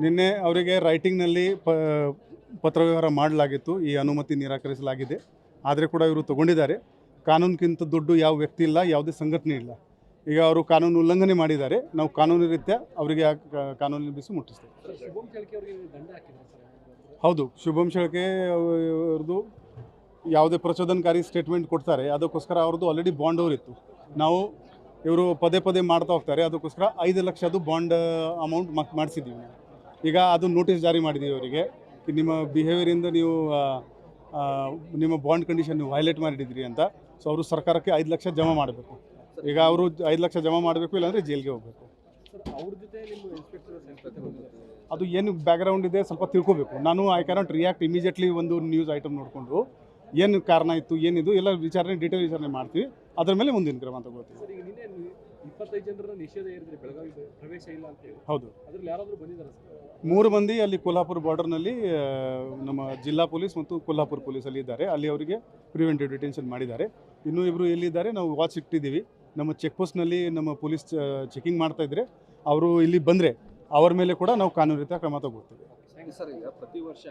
ನಿನ್ನೆ ಅವರಿಗೆ ರೈಟಿಂಗ್ನಲ್ಲಿ ಪ, ಪತ್ರವ್ಯವಹಾರ ಮಾಡಲಾಗಿತ್ತು. ಈ ಅನುಮತಿ ನಿರಾಕರಿಸಲಾಗಿದೆ. ಆದರೆ ಕೂಡ ಇವರು ತಗೊಂಡಿದ್ದಾರೆ. ಕಾನೂನಿಗಿಂತ ದೊಡ್ಡ ಯಾವ ವ್ಯಕ್ತಿ ಇಲ್ಲ, ಯಾವುದೇ ಸಂಘಟನೆ ಇಲ್ಲ. ಈಗ ಅವರು ಕಾನೂನು ಉಲ್ಲಂಘನೆ ಮಾಡಿದ್ದಾರೆ. ನಾವು ಕಾನೂನು ರೀತ್ಯ ಅವರಿಗೆ ಆ ಕಾ- ಕಾನೂನಿನ ಬಿಸಿ ಮುಟ್ಟಿಸ್ತೇವೆ. ಹೌದು, ಶುಭಂ ಶೆಳ್ಕೆ ಅವ್ರದ್ದು ಯಾವುದೇ ಪ್ರಚೋದನಕಾರಿ ಸ್ಟೇಟ್ಮೆಂಟ್ ಕೊಡ್ತಾರೆ. ಅದಕ್ಕೋಸ್ಕರ ಅವ್ರದ್ದು ಆಲ್ರೆಡಿ ಬಾಂಡ್ ಅವರಿತ್ತು. ನಾವು ಇವರು ಪದೇ ಪದೇ ಮಾಡ್ತಾ ಹೋಗ್ತಾರೆ. ಅದಕ್ಕೋಸ್ಕರ ಐದು ಲಕ್ಷದು ಬಾಂಡ್ ಅಮೌಂಟ್ ಮಾಡಿಸಿದ್ದೀವಿ. ನಾವು ಈಗ ಅದು ನೋಟಿಸ್ ಜಾರಿ ಮಾಡಿದ್ದೀವಿ ಅವರಿಗೆ. ನಿಮ್ಮ ಬಿಹೇವಿಯರಿಂದ ನೀವು ನಿಮ್ಮ ಬಾಂಡ್ ಕಂಡೀಷನ್ ನೀವು ವೈಲೇಟ್ ಮಾಡಿದ್ರಿ ಅಂತ. ಸೊ ಅವರು ಸರ್ಕಾರಕ್ಕೆ ಐದು ಲಕ್ಷ ಜಮಾ ಮಾಡಬೇಕು. ಈಗ ಅವರು ಐದು ಲಕ್ಷ ಜಮಾ ಮಾಡಬೇಕು, ಇಲ್ಲಾಂದರೆ ಜೈಲಿಗೆ ಹೋಗಬೇಕು. ಅದು ಏನು ಬ್ಯಾಕ್ಗ್ರೌಂಡ್ ಇದೆ ಸ್ವಲ್ಪ ತಿಳ್ಕೊಬೇಕು. ನಾನು ಐ ಕ್ಯಾನಾಟ್ ರಿಯಾಕ್ಟ್ ಇಮಿಡಿಯೇಟ್ಲಿ ಒಂದು ನ್ಯೂಸ್ ಐಟಮ್ ನೋಡಿಕೊಂಡು ಏನು ಕಾರಣ ಇತ್ತು ಏನಿದು ಎಲ್ಲ ವಿಚಾರಣೆ ಡೀಟೇಲ್ ವಿಚಾರಣೆ ಮಾಡ್ತೀವಿ. ಅದರ ಮೇಲೆ ಮುಂದಿನ ಕ್ರಮ ತಗೋತೀವಿ. ಸರ್ ಈಗ ನಿನ್ನೆ ನೀವು ಇಪ್ಪತ್ತೈದು ನಿಷೇಧ ಏರಿದ್ರೆ ಬೆಳಗಾವಿ ಪ್ರವೇಶ ಇಲ್ಲ ಅಂತ ಹೇಳಿ. ಹೌದು. ಅದ್ರಲ್ಲಿ ಯಾರಾದರೂ ಬಂದಿದ್ದಾರೆ ಸರ್? ಮೂರು ಮಂದಿ ಅಲ್ಲಿ ಕೊಲ್ಹಾಪುರ ಬಾರ್ಡರ್ನಲ್ಲಿ ನಮ್ಮ ಜಿಲ್ಲಾ ಪೊಲೀಸ್ ಮತ್ತು ಕೊಲ್ಹಾಪುರ ಪೊಲೀಸಲ್ಲಿ ಇದ್ದಾರೆ. ಅಲ್ಲಿ ಅವರಿಗೆ ಪ್ರಿವೆಂಟಿವ್ ಡಿಟೆನ್ಷನ್ ಮಾಡಿದ್ದಾರೆ. ಇನ್ನೂ ಇಬ್ಬರು ಎಲ್ಲಿದ್ದಾರೆ ನಾವು ವಾಚ್ ಇಟ್ಟಿದ್ದೀವಿ. ನಮ್ಮ ಚೆಕ್ ಪೋಸ್ಟ್ನಲ್ಲಿ ನಮ್ಮ ಪೊಲೀಸ್ ಚೆಕಿಂಗ್ ಮಾಡ್ತಾ ಇದ್ರೆ ಅವರು ಇಲ್ಲಿ ಬಂದರೆ ಅವ್ರ ಮೇಲೆ ಕೂಡ ನಾವು ಕಾನೂನು ರೀತಿಯ ಕ್ರಮ ತಗೋತೀವಿ. ಸರ್ ಈಗ ಪ್ರತಿ ವರ್ಷ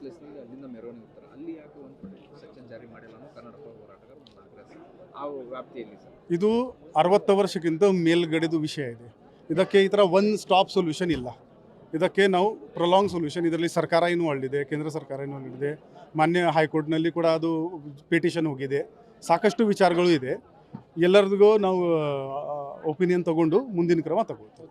ಪ್ಲೇಸ್ನಿಂದ ಅಲ್ಲಿಂದ ಮೆರವಣಿಗೆ ಹೋಗ್ತಾರೆ. ಅಲ್ಲಿ ಯಾಕೆ ಒಂದು ಸೆಕ್ಷನ್ ಜಾರಿ ಮಾಡಿಲ್ಲ ಅನ್ನೋ ಪರ ಹೋರಾಟಗಾರ ಒಂದು ಆ ವ್ಯಾಪ್ತಿಯಲ್ಲಿ ಸರ್. ಇದು ಅರವತ್ತು ವರ್ಷಕ್ಕಿಂತ ಮೇಲ್ಗಡೆದು ವಿಷಯ ಇದೆ. ಇದಕ್ಕೆ ಈ ಥರ ಒನ್ ಸ್ಟಾಪ್ ಸೊಲ್ಯೂಷನ್ ಇಲ್ಲ. ಇದಕ್ಕೆ ನಾವು ಪ್ರೊಲಾಂಗ್ ಸೊಲ್ಯೂಷನ್ ಇದರಲ್ಲಿ ಸರ್ಕಾರ ಏನು ಒಳ್ಳಿದೆ ಕೇಂದ್ರ ಸರ್ಕಾರ ಏನು ಇದೆ ಮಾನ್ಯ ಹೈಕೋರ್ಟ್ನಲ್ಲಿ ಕೂಡ ಅದು ಪಿಟಿಷನ್ ಹೋಗಿದೆ. ಸಾಕಷ್ಟು ವಿಚಾರಗಳು ಇದೆ. ಎಲ್ಲರಿಗೂ ನಾವು ಒಪಿನಿಯನ್ ತಗೊಂಡು ಮುಂದಿನ ಕ್ರಮ ತಗೊಳ್ತೀವಿ.